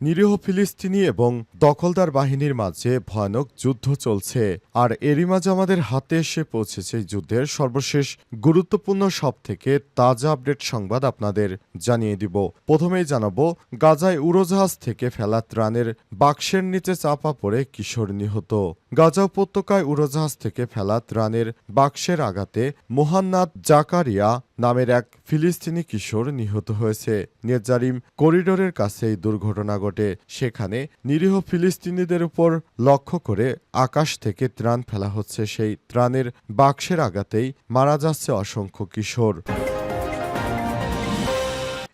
নিরীহ ফিলিস্তিনি এবং দখলদার বাহিনীর মাঝে ভয়ানক যুদ্ধ চলছে। আর এরই মাঝে আমাদের হাতে এসে পৌঁছেছে যুদ্ধের সর্বশেষ গুরুত্বপূর্ণ সব থেকে তাজা আপডেট সংবাদ আপনাদের জানিয়ে দিব। প্রথমেই জানাব, গাজায় উড়োজাহাজ থেকে ফেলা ত্রাণের বাক্সের নিচে চাপা পড়ে কিশোর নিহত। গাজা উপত্যকায় উড়োজাহাজ থেকে ফেলা ত্রাণের বাক্সের আঘাতে মোহান্নাদ জাকারিয়া নামের এক ফিলিস্তিনি কিশোর নিহত হয়েছে। নেজারিম করিডোরের কাছে এই দুর্ঘটনা ঘটে। সেখানে নিরীহ ফিলিস্তিনিদের উপর লক্ষ্য করে আকাশ থেকে ত্রাণ ফেলা হচ্ছে। সেই ত্রাণের বাক্সের আঘাতেই মারা যাচ্ছে অসংখ্য কিশোর।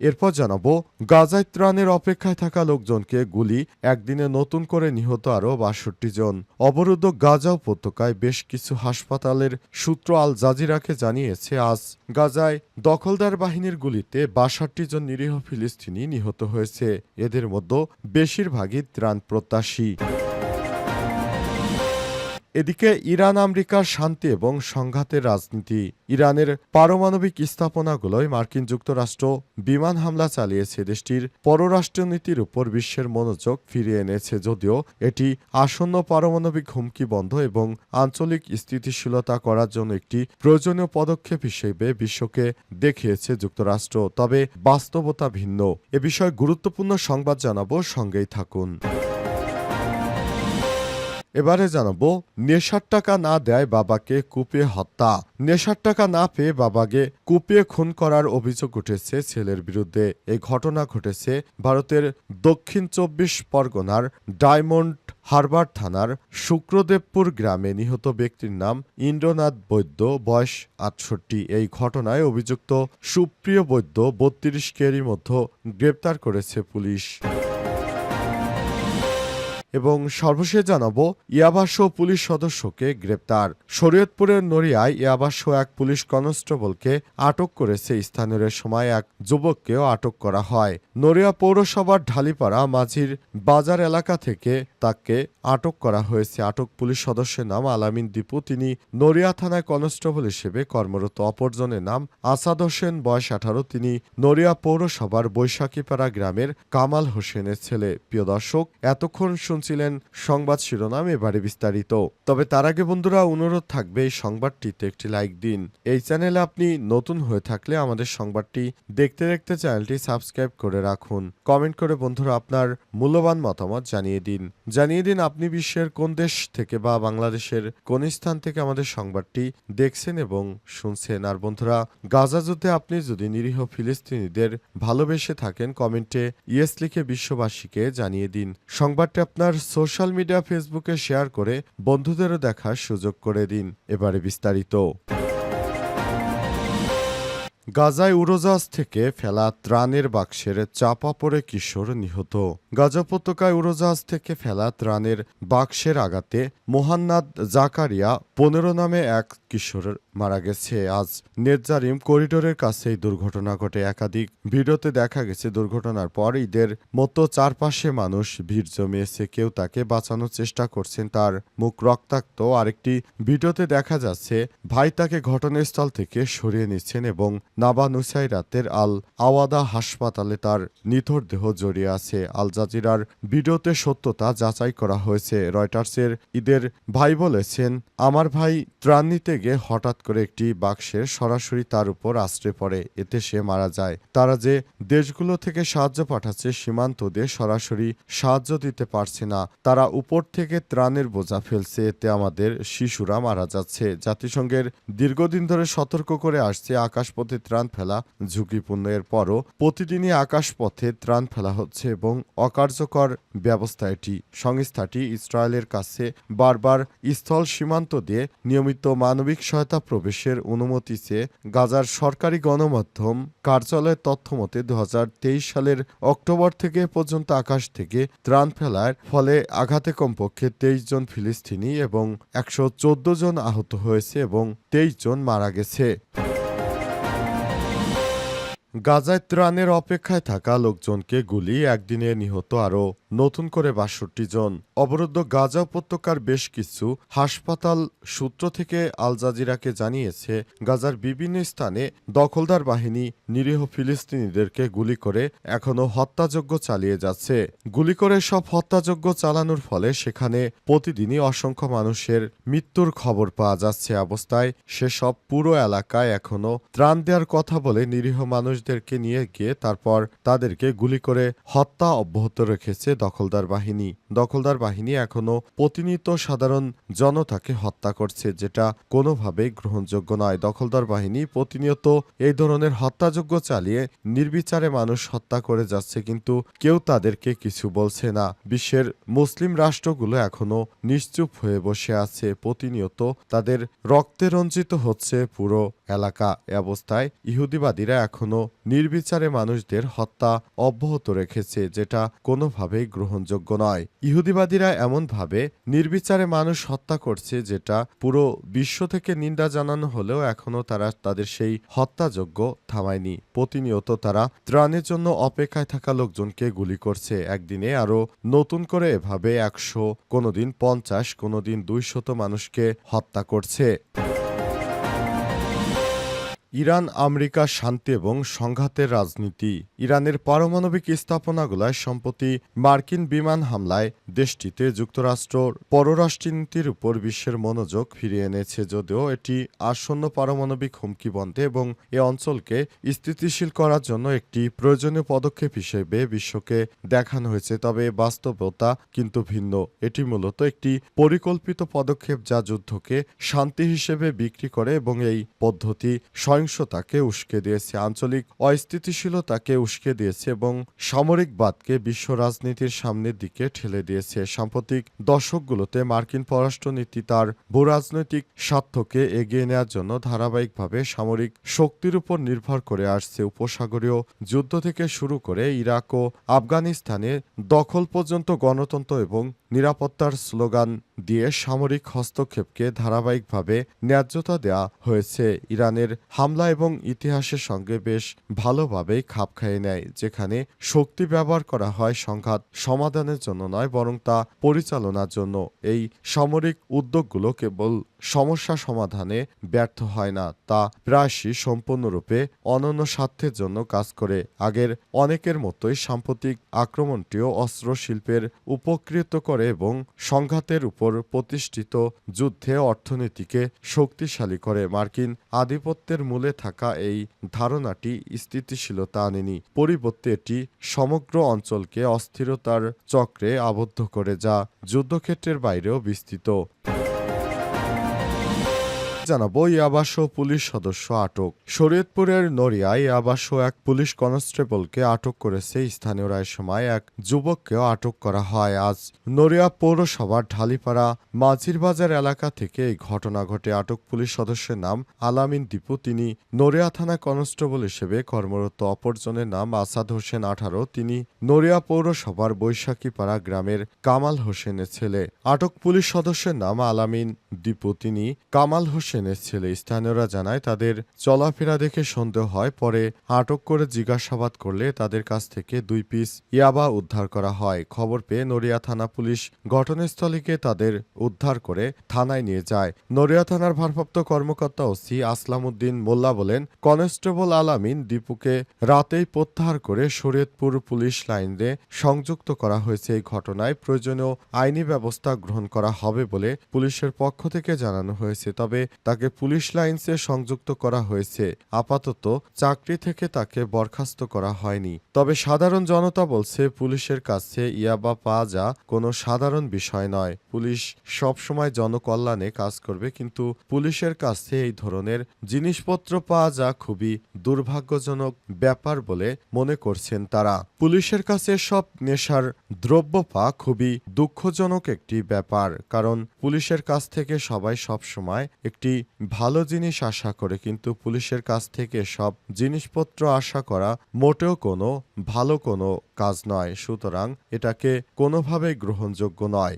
এরপর জানাব, গাজায় ত্রাণের অপেক্ষায় থাকা লোকজনকে গুলি, একদিনে নতুন করে নিহত আরও বাষট্টি জন। অবরুদ্ধ গাজা উপত্যকায় বেশ কিছু হাসপাতালের সূত্র আল জাজিরাকে জানিয়েছে, আজ গাজায় দখলদার বাহিনীর গুলিতে বাষট্টি জন নিরীহ ফিলিস্তিনি নিহত হয়েছে। এদের মধ্যে বেশিরভাগই ত্রাণ প্রত্যাশী। এদিকে ইরান আমেরিকার শান্তি এবং সংঘাতের রাজনীতি। ইরানের পারমাণবিক স্থাপনাগুলোয় মার্কিন যুক্তরাষ্ট্র বিমান হামলা চালিয়েছে। দেশটির পররাষ্ট্রনীতির উপর বিশ্বের মনোযোগ ফিরিয়ে এনেছে। যদিও এটি আসন্ন পারমাণবিক হুমকি বন্ধ এবং আঞ্চলিক স্থিতিশীলতা করার জন্য একটি প্রয়োজনীয় পদক্ষেপ হিসেবে বিশ্বকে দেখিয়েছে যুক্তরাষ্ট্র। তবে বাস্তবতা ভিন্ন। এ বিষয়ে গুরুত্বপূর্ণ সংবাদ জানাব। সঙ্গেই থাকুন। এবারে জানাব, নেশার টাকা না দেয় বাবাকে কুপিয়ে হত্যা। নেশার টাকা না পেয়ে বাবাকে কুপিয়ে খুন করার অভিযোগ উঠেছে ছেলের বিরুদ্ধে। এই ঘটনা ঘটেছে ভারতের দক্ষিণ চব্বিশ পরগনার ডায়মন্ড হারবার থানার শুক্রদেবপুর গ্রামে নিহত ব্যক্তির নাম ইন্দ্রনাথ বৈদ্য, বয়স আটষট্টি। এই ঘটনায় অভিযুক্ত সুপ্রিয় বৈদ্য বত্রিশ কেরির মধ্যে গ্রেপ্তার করেছে পুলিশ। এবং সর্বশেষ জানাব ইয়াবাসহ পুলিশ সদস্যকে গ্রেপ্তার। শরীয়তপুরের নড়িয়ায় ইয়াবাসহ এক পুলিশ কনস্টেবলকে আটক করেছে। স্থানীয় সময় এক যুবককেও আটক করা হয়। নড়িয়া পৌরসভার ঢালিপাড়া মাঝির বাজার এলাকা থেকে তাকে আটক করা হয়েছে। আটক পুলিশ সদস্যের নাম আলামিন দীপু। তিনি নড়িয়া থানায় কনস্টেবল হিসেবে কর্মরত। অপরজনের নাম আসাদ হোসেন। বয়স আঠারো। তিনি নড়িয়া পৌরসভার বৈশাখীপাড়া গ্রামের কামাল হোসেনের ছেলে। প্রিয় দর্শক, এতক্ষণ শুনছিলেন সংবাদ শিরোনাম এবারে বিস্তারিত। তবে তার আগে বন্ধুরা অনুরোধ থাকবে এই সংবাদটিতে একটি লাইক দিন। এই চ্যানেলে আপনি নতুন হয়ে থাকলে আমাদের সংবাদটি দেখতে দেখতে চ্যানেলটি সাবস্ক্রাইব করে রাখুন। কমেন্ট করে বন্ধুরা আপনার মূল্যবান মতামত জানিয়ে দিন। জানিয়ে দিন আপনি বিশ্বের কোন দেশ থেকে বা বাংলাদেশের কোন স্থান থেকে আমাদের সংবাদটি দেখছেন এবং শুনছেন। আর বন্ধুরা গাজা যুদ্ধে আপনি যদি নিরীহ ফিলিস্তিনিদের ভালোবেসে থাকেন, কমেন্টে ইয়েস লিখে বিশ্ববাসীকে জানিয়ে দিন। সংবাদটি আপনার সোশ্যাল মিডিয়া ফেসবুকে শেয়ার করে বন্ধুদেরও দেখার সুযোগ করে দিন, এবারে বিস্তারিত। গাজায় উড়োজাহাজ থেকে ফেলা ত্রাণের বাক্সের চাপা পড়ে কিশোর নিহত। গাজা উপত্যকায় উড়োজাহাজ থেকে ফেলা ত্রাণের বাক্সের আঘাতে মোহান্নাদ জাকারিয়া পনেরো নামে এক কিশোর মারা গেছে। আজ নেজারিম করিডোরের কাছে এই দুর্ঘটনা ঘটে। একাধিক ভিডিওতে দেখা গেছে, দুর্ঘটনার পর ঈদের মতো চারপাশে মানুষ ভিড় জমিয়েছে। কেউ তাকে বাঁচানোর চেষ্টা করছেন, তার মুখ রক্তাক্ত। আরেকটি ভিডিওতে দেখা যাচ্ছে, ভাই তাকে ঘটনাস্থল থেকে সরিয়ে নিচ্ছেন এবং নাবা নুসাইরাতের আল আওয়াদা হাসপাতালে তার নিথর দেহ জড়িয়ে আছে। আল জাজিরার ভিডিওতে সত্যতা যাচাই করা হয়েছে। রয়টার্সের ঈদের ভাই বলেছেন, আমার ভাই ত্রাণ নিতে গিয়ে হঠাৎ করে একটি বাক্সের সরাসরি তার উপর আশ্রে পড়ে, এতে সে মারা যায়। তারা যে দেশগুলো থেকে সাহায্য পাঠাচ্ছে, সীমান্ত দিয়ে সরাসরি সাহায্য দিতে পারছে না। তারা উপর থেকে ত্রাণের বোঝা ফেলছে, এতে আমাদের শিশুরা মারা যাচ্ছে। জাতিসংঘের দীর্ঘদিন ধরে সতর্ক করে আসছে আকাশপথে ত্রাণ ফেলা ঝুঁকিপূর্ণ। এর পরও প্রতিদিনই আকাশপথে ত্রাণ ফেলা হচ্ছে এবং অকার্যকর ব্যবস্থা এটি। সংস্থাটি ইসরায়েলের কাছে বারবার স্থল সীমান্ত দিয়ে নিয়মিত মানবিক সহায়তা প্রবেশের অনুমতি চেয়ে গাজার সরকারি গণমাধ্যম কার্যালয়ের তথ্য মতে দু সালের অক্টোবর থেকে পর্যন্ত আকাশ থেকে ত্রাণ ফেলার ফলে আঘাতে কমপক্ষে তেইশ জন ফিলিস্তিনি এবং একশো চোদ্দ জন আহত হয়েছে এবং তেইশ জন মারা গেছে। গাজায় ত্রাণের অপেক্ষায় থাকা লোকজনকে গুলি একদিনে নিহত আরও নতুন করে বাষট্টি জন। অবরুদ্ধ গাজা উপত্যকার বেশ কিছু হাসপাতাল সূত্র থেকে আল জাজিরাকে জানিয়েছে, গাজার বিভিন্ন স্থানে দখলদার বাহিনী নিরীহ ফিলিস্তিনিদেরকে গুলি করে এখনও হত্যাযজ্ঞ চালিয়ে যাচ্ছে। গুলি করে সব হত্যাযজ্ঞ চালানোর ফলে সেখানে প্রতিদিনই অসংখ্য মানুষের মৃত্যুর খবর পাওয়া যাচ্ছে। অবস্থায় সেসব পুরো এলাকায় এখনও ত্রাণ দেওয়ার কথা বলে নিরীহ মানুষদেরকে নিয়ে গিয়ে তারপর তাদেরকে গুলি করে হত্যা অব্যাহত রেখেছে দখলদার বাহিনী। দখলদার বাহিনী এখনও প্রতিনিয়ত সাধারণ জনতাকে হত্যা করছে, যেটা কোনোভাবেই গ্রহণযোগ্য নয়। দখলদার বাহিনী প্রতিনিয়ত এই ধরনের হত্যাযজ্ঞ চালিয়ে নির্বিচারে মানুষ হত্যা করে যাচ্ছে, কিন্তু কেউ তাদেরকে কিছু বলছে না। বিশ্বের মুসলিম রাষ্ট্রগুলো এখনও নিশ্চুপ হয়ে বসে আছে। প্রতিনিয়ত তাদের রক্তে রঞ্জিত হচ্ছে পুরো এলাকা। এ অবস্থায় ইহুদিবাদীরা এখনও নির্বিচারে মানুষদের হত্যা অব্যাহত রেখেছে, যেটা কোনোভাবেই গ্রহণযোগ্য নয়। ইহুদিবাদীরা এমনভাবে নির্বিচারে মানুষ হত্যা করছে, যেটা পুরো বিশ্ব থেকে নিন্দা জানানো হলেও এখনও তারা তাদের সেই হত্যাযোগ্য থামায়নি। প্রতিনিয়ত তারা ত্রাণের জন্য অপেক্ষায় থাকা লোকজনকে গুলি করছে। একদিনে আরও নতুন করে এভাবে একশো, কোনোদিন পঞ্চাশ, কোনোদিন দুইশত মানুষকে হত্যা করছে। ইরান, আমেরিকা শান্তি এবং সংঘাতের রাজনীতি। ইরানের পারমাণবিক স্থাপনাগুলায় সম্প্রতি মার্কিন বিমান হামলায় দেশটিতে যুক্তরাষ্ট্র পররাষ্ট্রনীতির উপর বিশ্বের মনোযোগ ফিরিয়ে এনেছে যদিও এটি আসন্ন পারমাণবিক হুমকি বন্ধে এবং এ অঞ্চলকে স্থিতিশীল করার জন্য একটি প্রয়োজনীয় পদক্ষেপ হিসেবে বিশ্বকে দেখানো হয়েছে, তবে বাস্তবতা কিন্তু ভিন্ন। এটি মূলত একটি পরিকল্পিত পদক্ষেপ যা যুদ্ধকে শান্তি হিসেবে বিক্রি করে এবং এই পদ্ধতি সহিংসতাকে উস্কে দিয়েছে, আঞ্চলিক অস্থিতিশীলতাকে উস্কে দিয়েছে এবং সামরিকবাদকে বিশ্ব রাজনীতির সামনের দিকে ঠেলে দিয়েছে। সাম্প্রতিক দশকগুলোতে মার্কিন পররাষ্ট্রনীতি তার ভূরাজনৈতিক স্বার্থকে এগিয়ে নেওয়ার জন্য ধারাবাহিকভাবে সামরিক শক্তির উপর নির্ভর করে আসছে। উপসাগরীয় যুদ্ধ থেকে শুরু করে ইরাক ও আফগানিস্তানে দখল পর্যন্ত গণতন্ত্র এবং নিরাপত্তার স্লোগান দিয়ে সামরিক হস্তক্ষেপকে ধারাবাহিকভাবে ন্যায্যতা দেওয়া হয়েছে। ইরানের হামলা এবং ইতিহাসের সঙ্গে বেশ ভালোভাবেই খাপ খাইয়ে নেয়, যেখানে শক্তি ব্যবহার করা হয় সংঘাত সমাধানের জন্য নয়, বরং তা পরিচালনার জন্য। এই সামরিক উদ্যোগগুলো কেবল সমস্যা সমাধানে ব্যর্থ হয় না, তা প্রায়শই সম্পূর্ণরূপে অনন্য স্বার্থের জন্য কাজ করে। আগের অনেকের মতোই সাম্প্রতিক আক্রমণটিও অস্ত্র শিল্পের উপকৃত করে এবং সংঘাতের উপর প্রতিষ্ঠিত যুদ্ধে অর্থনীতিকে শক্তিশালী করে মার্কিন আধিপত্যের মূলে থাকা এই ধারণাটি স্থিতিশীলতা আনেনি। পরিবর্তে এটি সমগ্র অঞ্চলকে অস্থিরতার চক্রে আবদ্ধ করে যা যুদ্ধক্ষেত্রের বাইরেও বিস্তৃত। জানাব ইয়াবাস পুলিশ সদস্য আটক। শরীয়তপুরের নড়িয়ায় ইয়াবাস এক পুলিশ কনস্টেবলকে আটক করেছে। স্থানীয় রায়ের সময় এক যুবককেও আটক করা হয়। আজ নড়িয়া পৌরসভার ঢালিপাড়া মাঝির বাজার এলাকা থেকে এই ঘটনা ঘটে। আটক পুলিশ সদস্যের নাম আলামিন দীপু। তিনি নড়িয়া থানা কনস্টেবল হিসেবে কর্মরত। অপরজনের নাম আসাদ হোসেন আঠারো। তিনি নড়িয়া পৌরসভার বৈশাখীপাড়া গ্রামের কামাল হোসেনের ছেলে। আটক পুলিশ সদস্যের নাম আলামিন দীপু। তিনি কামাল হোসেনের ছেলে স্থানীয়রা জানায় তাদের চলাফেরা দেখে সন্দেহ হয়, পরে আটক করে জিজ্ঞাসাবাদ করলে তাদের কাছ থেকে দুই পিস ইয়াবা উদ্ধার করা হয়। খবর পেয়ে নড়িয়া থানা পুলিশ ঘটনাস্থলীকে তাদের উদ্ধার করে থানায় নিয়ে যায়। নড়িয়া থানার ভারপ্রাপ্ত কর্মকর্তা ওসি আসলাম উদ্দিন মোল্লা বলেন, কনস্টেবল আলামিন দীপুকে রাতেই প্রত্যাহার করে শরীয়তপুর পুলিশ লাইনে সংযুক্ত করা হয়েছে। এই ঘটনায় প্রয়োজনীয় আইনি ব্যবস্থা গ্রহণ করা হবে বলে পুলিশের পক্ষ থেকে জানানো হয়েছে। তবে তাকে পুলিশ লাইন্সে সংযুক্ত করা হয়েছে। আপাতত চাকরি থেকে তাকে বরখাস্ত করা হয়নি। তবে সাধারণ জনতা বলছে, পুলিশের কাছে ইয়াবা পাওয়া যা কোনো সাধারণ বিষয় নয়। পুলিশ সবসময় জনকল্যাণে কাজ করবে, কিন্তু পুলিশের কাছে এই ধরনের জিনিসপত্র পাওয়া যা খুবই দুর্ভাগ্যজনক ব্যাপার বলে মনে করছেন তারা। পুলিশের কাছে সব নেশার দ্রব্য পাওয়া খুবই দুঃখজনক একটি ব্যাপার, কারণ পুলিশের কাছ থেকে সবাই সব সময় একটি ভালো জিনিস আশা করে, কিন্তু পুলিশের কাছ থেকে সব জিনিসপত্র আশা করা মোটেও কোনো ভালো কোনো কাজ নয়। সুতরাং এটাকে কোনোভাবে গ্রহণযোগ্য নয়।